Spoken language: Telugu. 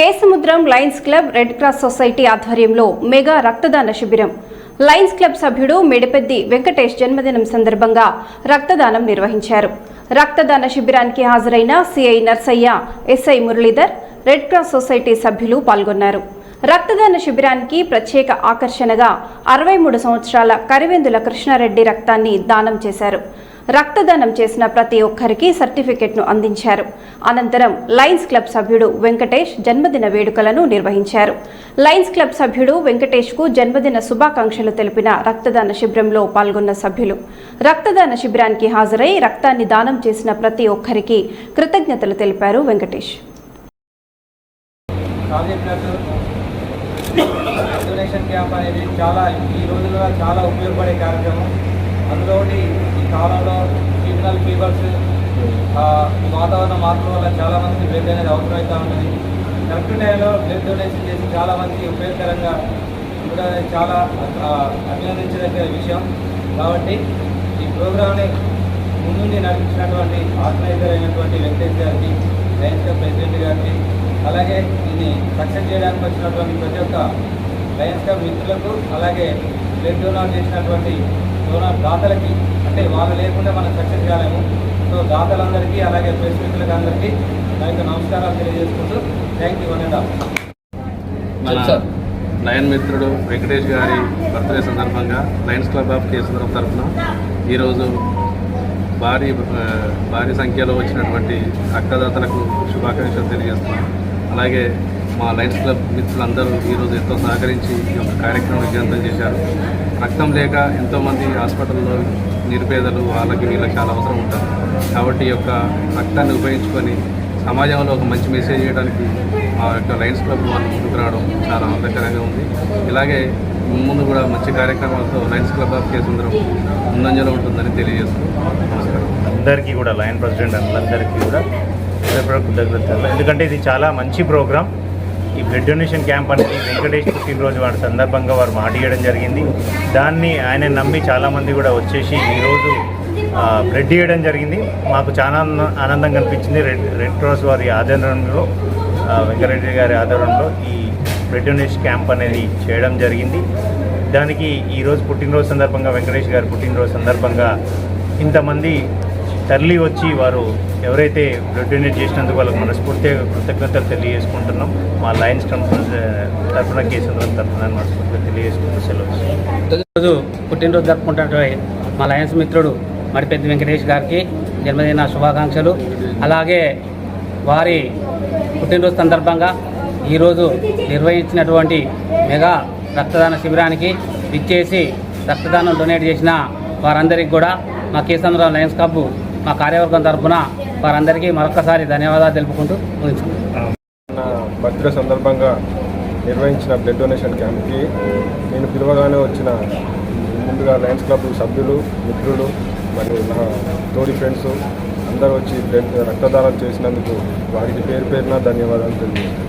Kesamudram lions club red cross society ఆధ్వర్యంలో మెగా రక్తదాన శిబిరం. లయన్స్ క్లబ్ సభ్యుడు మెడిపెద్ది వెంకటేష్ జన్మదినం సందర్భంగా రక్తదానం నిర్వహించారు. రక్తదాన శిబిరానికి హాజరైన CI Narsaiah SI Muralidhar red cross society సభ్యులు పాల్గొన్నారు. రక్తదాన శిబిరానికి ప్రత్యేక ఆకర్షణగా అరవై మూడు సంవత్సరాల కరివెందుల కృష్ణారెడ్డి రక్తాన్ని దానం చేశారు. రక్తదానం చేసిన ప్రతి ఒక్కరికి సర్టిఫికెట్ను అందించారు. అనంతరం లయన్స్ క్లబ్ సభ్యుడు వెంకటేష్ జన్మదిన వేడుకలను నిర్వహించారు. లయన్స్ క్లబ్ సభ్యుడు వెంకటేష్కు జన్మదిన శుభాకాంక్షలు తెలిపిన రక్తదాన శిబిరంలో పాల్గొన్న సభ్యులు రక్తదాన శిబిరానికి హాజరై రక్తాన్ని దానం చేసిన ప్రతి ఒక్కరికి కృతజ్ఞతలు తెలిపారు వెంకటేష్. డొనేషన్ క్యాంప్ అనేది చాలా ఈ రోజుల్లో చాలా ఉపయోగపడే కార్యక్రమం. అందులో ఒకటి ఈ కాలంలో సీజనల్ ఫీవర్స్ వాతావరణ మార్పుల వల్ల చాలా మంది బ్లడ్ అనేది అవసరమవుతూ ఉంటుంది కరెక్ట్ టైంలో బ్లడ్ డొనేషన్ చేసి చాలామంది ఉపయోగకరంగా కూడా చాలా అభినందించదగ్గ విషయం. కాబట్టి ఈ ప్రోగ్రామ్ని ముందుండి నడిపించినటువంటి ఆర్గనైజర్ అయినటువంటి వెంకటేష్ గారికి లయన్స్ క్లబ్ ప్రెసిడెంట్ గారికి అలాగే దీన్ని సక్సెస్ చేయడానికి వచ్చినటువంటి ప్రతి ఒక్క లయన్స్ క్లబ్ మిత్రులకు అలాగే బ్లడ్ డోనార్ చేసినటువంటి దాతలకి అంటే వాళ్ళు లేకుండా మనం సక్సెస్ కాలేము. సో దాతలందరికీ అలాగే ప్రెస్ మిత్రులకు అందరికీ నా యొక్క నమస్కారాలు తెలియజేసుకుంటూ థ్యాంక్ యూ అనేదా మన లయన్ మిత్రుడు వెంకటేష్ గారి బర్త్డే సందర్భంగా లయన్స్ క్లబ్ ఆఫ్ కేసుంద్రం తరఫున ఈరోజు భారీ భారీ సంఖ్యలో వచ్చినటువంటి రక్తదాతలకు శుభాకాంక్షలు తెలియజేస్తున్నాం. అలాగే మా లయన్స్ క్లబ్ మిత్రులందరూ ఈరోజు ఎంతో సహకరించి ఈ యొక్క కార్యక్రమం విజయవంతం చేశారు. రక్తం లేక ఎంతోమంది హాస్పిటల్లో నిరుపేదలు వాళ్ళకి వీళ్ళకి చాలా అవసరం ఉంటుంది. కాబట్టి ఈ యొక్క రక్తాన్ని ఉపయోగించుకొని సమాజంలో ఒక మంచి మెసేజ్ చేయడానికి మా యొక్క లయన్స్ క్లబ్ వాళ్ళు ముందుకు రావడం చాలా ఆనందకరంగా ఉంది. ఇలాగే ముందు కూడా మంచి కార్యక్రమాలతో లయన్స్ క్లబ్ ఆఫ్ కేసుందరం ముందంజలో ఉంటుందని తెలియజేస్తున్నాం నమస్కారం. అందరికీ కూడా లయన్ ప్రెసిడెంట్ అందరికీ కూడా దగ్గర కృతజ్ఞతలు. ఎందుకంటే ఇది చాలా మంచి ప్రోగ్రాం. ఈ బ్లడ్ డొనేషన్ క్యాంప్ అనేది వెంకటేష్ పుట్టినరోజు వారి సందర్భంగా వారు మాట ఇవ్వడం జరిగింది. దాన్ని ఆయన నమ్మి చాలామంది కూడా వచ్చేసి ఈరోజు బ్లడ్ ఇవ్వడం జరిగింది. మాకు చాలా ఆనందం ఆనందంగా అనిపించింది రెడ్ రెడ్ క్రాస్ వారి ఆధ్వర్యంలో వెంకటరెడ్డి గారి ఆధ్వర్యంలో ఈ బ్లడ్ డొనేషన్ క్యాంప్ అనేది చేయడం జరిగింది. దానికి ఈరోజు పుట్టినరోజు సందర్భంగా వెంకటేష్ గారి పుట్టినరోజు సందర్భంగా ఇంతమంది తరలి వచ్చి వారు ఎవరైతే బ్లడ్ డొనేట్ చేసినందుకు వాళ్ళకి మనస్ఫూర్తిగా కృతజ్ఞతలు తెలియజేసుకుంటున్నాం. మా లయన్స్ కంపెనీ తరఫున కేసు తరఫున మనస్ఫూర్తిగా తెలియజేసుకుంటూ సెలవు ఈరోజు పుట్టినరోజు జరుపుకుంటున్నటువంటి మా లయన్స్ మిత్రుడు మరిపెద్ది వెంకటేష్ గారికి జన్మదిన శుభాకాంక్షలు. అలాగే వారి పుట్టినరోజు సందర్భంగా ఈరోజు నిర్వహించినటువంటి మెగా రక్తదాన శిబిరానికి విచ్చేసి రక్తదానం డొనేట్ చేసిన వారందరికీ కూడా మా కేసంద్రం లయన్స్ క్లబ్ మా కార్యవర్గం తరఫున వారందరికీ మరొకసారి ధన్యవాదాలు తెలుపుకుంటూ నా బర్త్డే సందర్భంగా నిర్వహించిన బ్లడ్ డొనేషన్ క్యాంప్కి నేను పిలువగానే వచ్చిన ముందుగా లయన్స్ క్లబ్ సభ్యులు మిత్రులు మరియు నా తోడి ఫ్రెండ్స్ అందరూ వచ్చి బ్లడ్ రక్తదానం చేసినందుకు వారికి పేరు పేరున ధన్యవాదాలు తెలియజేస్తాను